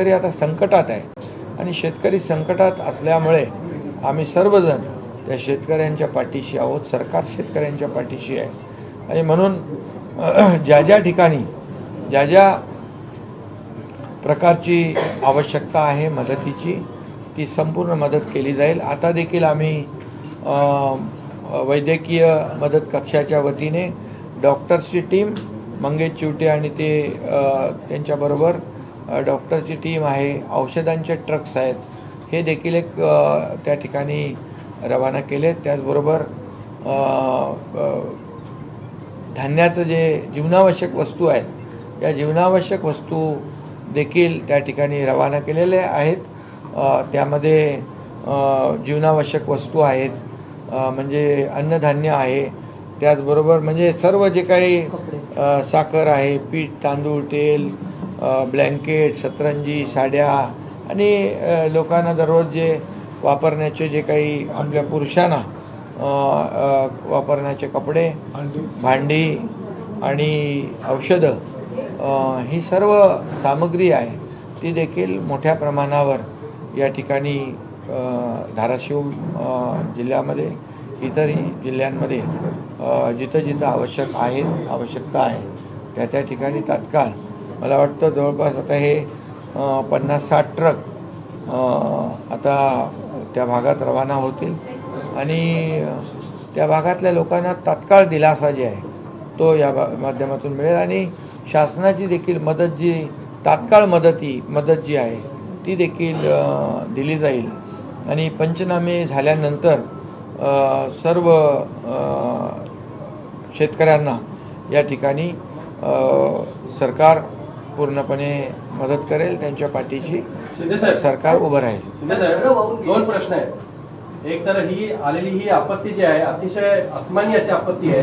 शेतकरी आता संकटात आहे. आणि शेतकरी संकटात असल्यामुळे आम्ही सर्वजण त्या शेतकऱ्यांच्या पाठीशी आहोत सरकार शेतकऱ्यांच्या पाठीशी आहे. आणि म्हणून ज्या ज्या ठिकाणी ज्या ज्या प्रकारची आवश्यकता आहे मदतीची ती संपूर्ण मदत केली जाईल. आता देखील आम्ही वैद्यकीय मदत कक्षाच्या वतीने डॉक्टर्सची टीम मंगेश चिवटे आणि ते त्यांच्याबरोबर डॉक्टरची टीम आहे औषधांचे ट्रक्स आहेत हे देखील एक त्या ठिकाणी रवाना केले त्याचबरोबर धान्याचं जे जीवनावश्यक वस्तू आहेत या जीवनावश्यक वस्तू देखील त्या ठिकाणी रवाना केलेले आहेत. त्यामध्ये जीवनावश्यक वस्तू आहेत म्हणजे अन्नधान्य आहे. त्याचबरोबर म्हणजे सर्व जे काही साखर आहे पीठ तांदूळ तेल ब्लँकेट सतरंजी साड्या आणि लोकांना दररोज जे वापरण्याचे जे काही आपल्या पुरुषांना वापरण्याचे कपडे भांडी. आणि औषधं ही सर्व सामग्री आहे ती देखील मोठ्या प्रमाणावर या ठिकाणी धाराशिव जिल्ह्यामध्ये इतरही जिल्ह्यांमध्ये जिथं जिथं आवश्यक आहे आवश्यकता आहे त्या त्या ठिकाणी तात्काळ मला वाटतं जवळपास आता हे पन्नास साठ ट्रक आता त्या भागात रवाना होतील. आणि त्या भागातल्या लोकांना तात्काळ दिलासा जे आहे तो या माध्यमातून मिळेल. आणि शासनाची देखील मदत जी तात्काळ मदती मदत जी आहे ती देखील दिली जाईल. आणि पंचनामे झाल्यानंतर सर्व शेतकऱ्यांना या ठिकाणी सरकार पूर्णपणे मदत करेल त्यांच्या पाठीशी. सरकार उभं राहील. दोन प्रश्न आहेत. एक तर ही आलेली ही आपत्ती जी आहे अतिशय अस्मानी अशी आपत्ती आहे.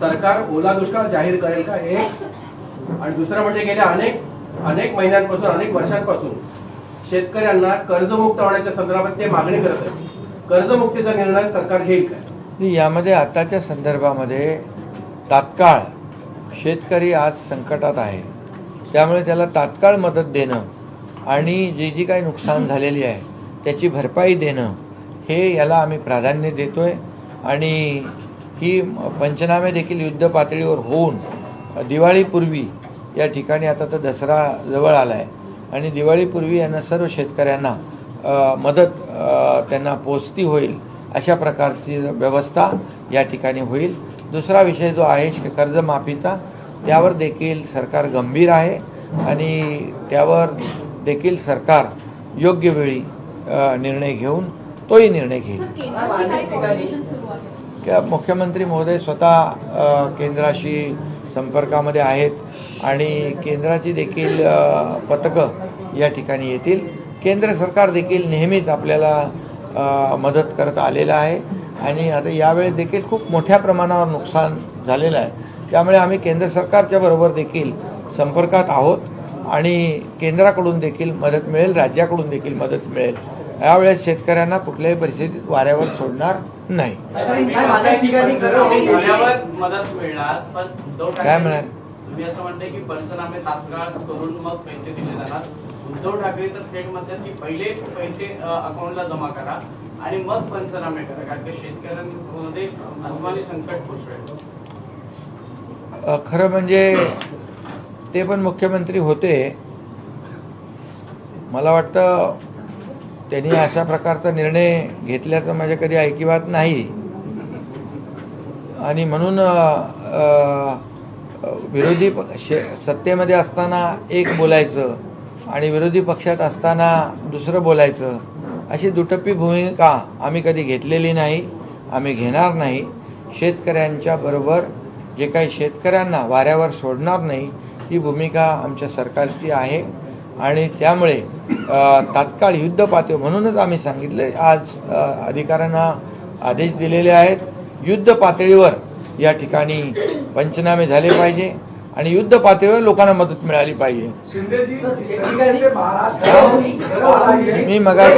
सरकार ओला दुष्काळ जाहीर करेल का एक आणि दुसरं म्हणजे गेल्या अनेक अनेक महिन्यांपासून अनेक वर्षांपासून शेतकऱ्यांना कर्जमुक्त होण्याच्या संदर्भात ते मागणी करत आहेत. कर्जमुक्तीचा निर्णय सरकार घेईल काय यामध्ये आताच्या संदर्भामध्ये तात्काळ शेतकरी आज संकटात आहे. त्यामुळे त्याला तात्काळ मदत देणं आणि जी जी काही नुकसान झालेली आहे त्याची भरपाई देणं हे याला आम्ही प्राधान्य देतोय. आणि ही पंचनामे देखील युद्ध पातळीवर होऊन दिवाळीपूर्वी या ठिकाणी आता तर दसरा जवळ आला आहे आणि दिवाळीपूर्वी यांना सर्व शेतकऱ्यांना मदत त्यांना पोचती होईल अशा प्रकारची व्यवस्था या ठिकाणी होईल. दुसरा विषय जो आहे कर्जमाफीचा त्यावर देखील सरकार गंभीर आहे आणि त्यावर देखील सरकार योग्य वेळी निर्णय घेऊन तोही निर्णय घेईल. मुख्यमंत्री महोदय स्वतः केंद्राशी संपर्कामध्ये आहेत आणि केंद्राची देखील पथकं या ठिकाणी येतील. केंद्र सरकार देखील नेहमीच आपल्याला मदत करत आलेलं आहे. आणि आता यावेळेस देखील खूप मोठ्या प्रमाणावर नुकसान झालेलं आहे. त्यामुळे आम्ही केंद्र सरकारच्या बरोबर देखील संपर्कात आहोत आणि केंद्राकडून देखील मदत मिळेल राज्याकडून देखील मदत मिळेल. यावेळेस शेतकऱ्यांना कुठल्याही परिस्थितीत वाऱ्यावर सोडणार नाही. माझ्या ठिकाणी झाल्यावर मदत मिळणार पण उद्धव काय म्हणाल? तुम्ही असं म्हणताय की पंचनामे तात्काळ करून मग पैसे दिले जाणार उद्धव ठाकरे तर थेट म्हणतात की पहिले पैसे अकाउंटला जमा करा आणि मग पंचनामे करा कारण की शेतकऱ्यांमध्ये अस्मानी संकट कोसळेल अ, खरं म्हणजे ते पण मुख्यमंत्री होते. मला वाटतं त्यांनी अशा प्रकारचा निर्णय घेतल्याचं माझ्या कधी ऐकिवात नाही. आणि म्हणून विरोधी पक्ष सत्तेमध्ये असताना एक बोलायचं आणि विरोधी पक्षात असताना दुसरं बोलायचं अशी दुटप्पी भूमिका आम्ही कधी घेतलेली नाही आम्ही घेणार नाही. शेतकऱ्यांच्या बरोबर जे काही शेतकऱ्यांना वाऱ्यावर सोडणार नाही ही भूमिका आमच्या सरकारची आहे. आणि त्यामुळे तात्काळ युद्ध पातळी म्हणूनच आम्ही सांगितले आज अधिकाऱ्यांना आदेश दिलेले आहेत. युद्ध पातळीवर या ठिकाणी पंचनामे झाले पाहिजे आणि युद्ध पातळीवर लोकांना मदत मिळाली पाहिजे. मी मगा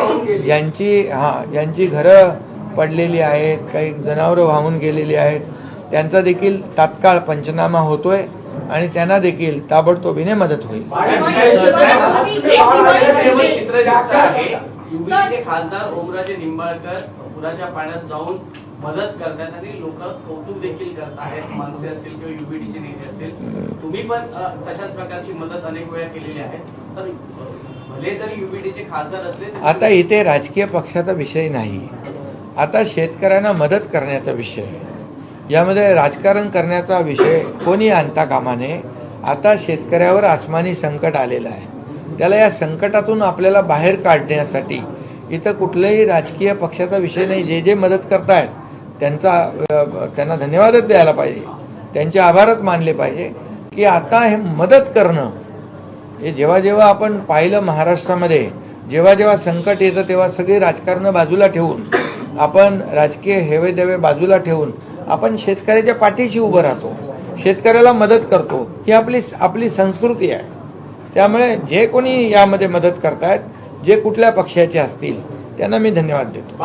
ज्यांची हां ज्यांची घरं पडलेली आहेत काही जनावरं वाहून गेलेली आहेत. त्यांचा देखील तात्काळ पंचनामा होतोय आणि त्यांना देखील ताबडतोबीने मदत होईल. खासदार ओमराजे निंबाळकर पुराच्या पाण्यात जाऊन मदत करतात आणि लोक कौतुक देखील करत आहेत. मनसे असतील किंवा युबीडीचे नेते असतील. तुम्ही पण तशाच प्रकारची मदत अनेक वेळा केलेली आहे. तर भले तरी युबीडीचे खासदार असले आता इथे राजकीय पक्षाचा विषय नाही. आता शेतकऱ्यांना मदत करण्याचा विषय आहे. यामध्ये राजकारण करण्याचा विषय कोणी आणता कामा नये आता शेतकऱ्यावर आसमानी संकट आलेलं आहे. त्याला या संकटातून आपल्याला बाहेर काढण्यासाठी इथं कुठल्याही राजकीय पक्षाचा विषय नाही. जे जे मदत करतायत त्यांचा त्यांना धन्यवादच द्यायला पाहिजे. त्यांचे आभारच मानले पाहिजे की आता हे मदत करणं हे जेव्हा जेव्हा आपण पाहिलं महाराष्ट्रामध्ये जेव्हा जेव्हा संकट येतं तेव्हा सगळी राजकारण बाजूला ठेवून आपण राजकीय हेवेदेवे बाजूला ठेवून आपण शेतकऱ्याच्या पाठीशी उभं राहतो. शेतकऱ्याला मदत करतो. ही आपली आपली संस्कृती आहे. त्यामुळे जे कोणी यामध्ये मदत करतायत जे कुठल्या पक्षाचे असतील त्यांना मी धन्यवाद देतो.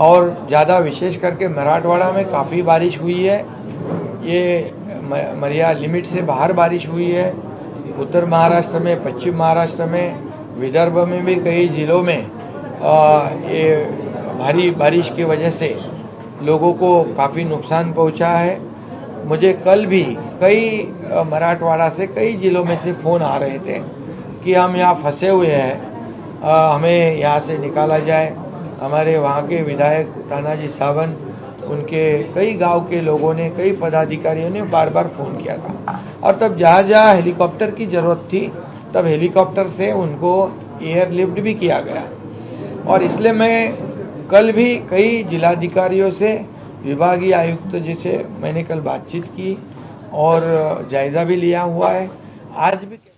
और ज़्यादा विशेष करके मराठवाड़ा में काफ़ी बारिश हुई है। ये मरिया लिमिट से बाहर बारिश हुई है। उत्तर महाराष्ट्र में पश्चिम महाराष्ट्र में विदर्भ में भी कई जिलों में आ, ये भारी बारिश की वजह से लोगों को काफ़ी नुकसान पहुँचा है। मुझे कल भी कई मराठवाड़ा से कई जिलों में से फ़ोन आ रहे थे कि हम यहाँ फंसे हुए हैं। हमें यहाँ से निकाला जाए। हमारे वहाँ के विधायक तानाजी सावन, उनके कई गाँव के लोगों ने, कई पदाधिकारियों ने बार बार फ़ोन किया था। और तब जहाँ जहाँ हेलीकॉप्टर की ज़रूरत थी, तब हेलीकॉप्टर से उनको एयरलिफ्ट भी किया गया। और इसलिए मैं कल भी कई जिलाधिकारियों से, विभागीय आयुक्त जी से मैंने कल बातचीत की और जायज़ा भी लिया हुआ है। आज भी